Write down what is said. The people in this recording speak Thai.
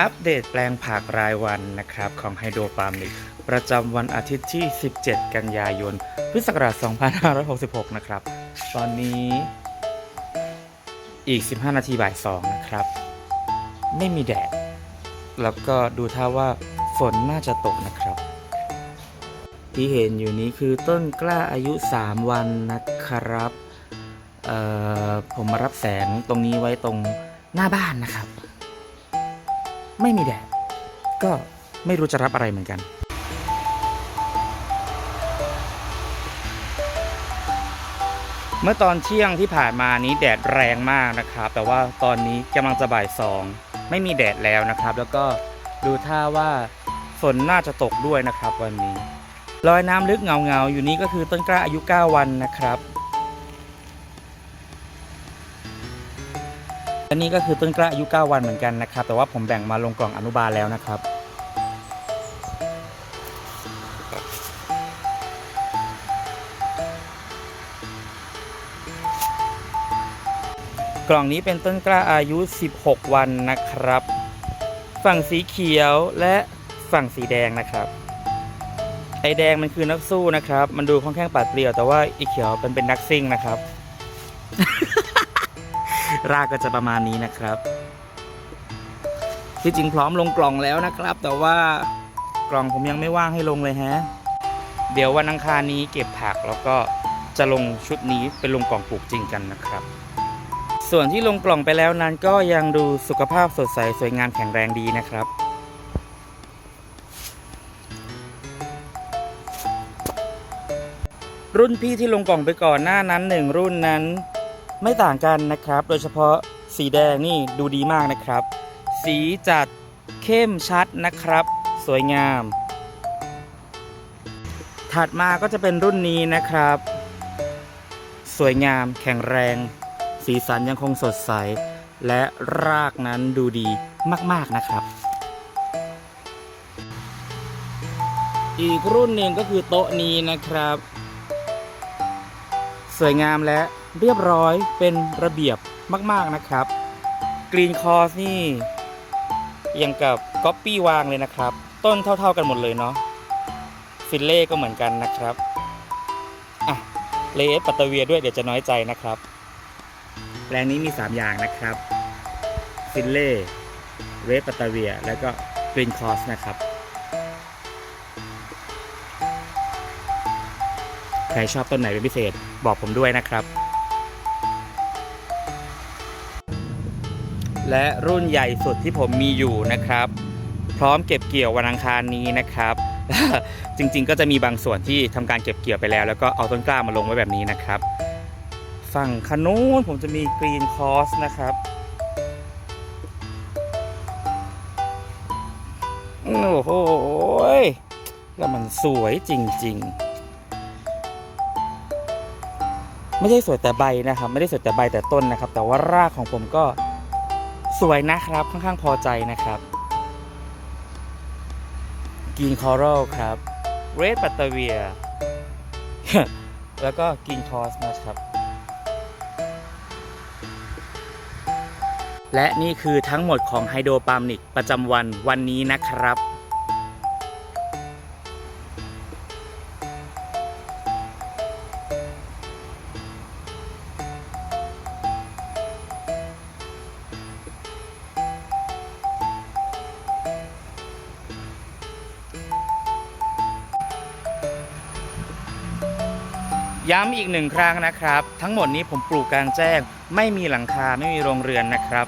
อัปเดตแปลงผักรายวันนะครับของไฮโดรปาร์มิกประจำวันอาทิตย์ที่ 17 กันยายน พุทธศักราช 2566 นะครับ ตอนนี้อีก 15 นาทีบ่าย 2 นะครับ ไม่มีแดด แล้วก็ดูท่าว่าฝนน่าจะตกนะครับ ที่เห็นอยู่นี้คือต้นกล้าอายุ 3 วันนะครับผมมารับแสงตรงนี้ไว้ตรงหน้าบ้านนะครับ ไม่มีแดด ก็ไม่รู้จะรับอะไรเหมือนกันเมื่อตอนเที่ยงที่ผ่านมานี้แดดแรงมากนะครับ แต่ว่าตอนนี้กำลังจะบ่ายสองไม่มีแดดแล้วนะครับ แล้วก็ดูท่าว่าฝนน่าจะตกด้วยนะครับวันนี้รอยน้ำลึกเงาเงาๆ อยู่นี้ก็คือต้นกล้าอายุ 9 วันนะครับ อันนี้ก็คือต้นกล้าอายุ 9 วันเหมือนกันนะครับ แต่ว่าผมแบ่งมาลงกล่องอนุบาลแล้วนะครับ กล่องนี้เป็นต้นกล้าอายุ 16 วันนะครับ ฝั่งสีเขียวและฝั่งสีแดงนะครับ ไอแดงมันคือนักสู้นะครับ มันดูค่อนข้างปัดเปรี่ยวแต่ว่าอีเขียวเป็นเป็นนักซิ่งนะครับ รากก็จะประมาณนี้นะครับ ที่จริงพร้อมลงกล่องแล้วนะครับ แต่ว่ากล่องผมยังไม่ว่างให้ลงเลยฮะ เดี๋ยววันอังคารนี้เก็บผักแล้วก็จะลงชุดนี้เป็นลงกล่องปลูกจริงกันนะครับ ส่วนที่ลงกล่องไปแล้วนั้นก็ยังดูสุขภาพสดใสสวยงามแข็งแรงดีนะครับรุ่นพี่ที่ลงกล่องไปก่อนหน้านั้นหนึ่งรุ่นนั้น ไม่ต่างกันนะครับ โดยเฉพาะสีแดงนี่ดูดีมากนะครับ สีจัดเข้มชัดนะครับ สวยงาม ถัดมาก็จะเป็นรุ่นนี้นะครับ สวยงามแข็งแรง สีสันยังคงสดใส และรากนั้นดูดีมาก ๆนะครับ อีกรุ่นหนึ่งก็คือโต๊ะนี้นะครับ สวยงามและ เรียบร้อยเป็นระเบียบมาก ๆนะครับกรีนคอร์สนี่ยังกับก๊อปปี้วางเลยนะครับ ต้นเท่า ๆกันหมดเลยเนาะฟิลเล่ก็เหมือนกันนะครับอะเลสปัตเตอร์เวียด้วยเดี๋ยวจะน้อยใจนะครับแปลงนี้มี 3 อย่างนะครับฟิลเล่เรสปัตเตอร์เวีย แล้วก็กรีนคอร์สนะครับ ใครชอบต้นไหนเป็นพิเศษบอกผมด้วยนะครับ และรุ่นใหญ่สุดที่ผมมีอยู่นะครับ พร้อมเก็บเกี่ยววันอังคารนี้นะครับ จริงๆ ก็จะมีบางส่วนที่ทำการเก็บเกี่ยวไปแล้ว แล้วก็เอาต้นกล้ามาลงไว้แบบนี้นะครับ ฝั่งขนุนผมจะมีกรีนคอสนะครับโอ้โหแล้วมันสวยจริง ๆ ไม่ใช่สวยแต่ใบนะครับ ไม่ได้สวยแต่ใบแต่ต้นนะครับ แต่ว่ารากของผมก็ สวยนะครับค่อนข้างพอใจนะครับกินคอรัลครับเรดปัตเตเวียแล้วก็กินคอสนะครับ และนี่คือทั้งหมดของไฮโดรปาล์มนิกประจำวันวันนี้นะครับ ย้ำอีกหนึ่งครั้งนะครับ ทั้งหมดนี้ผมปลูกกลางแจ้ง ไม่มีหลังคาไม่มีโรงเรือนนะครับ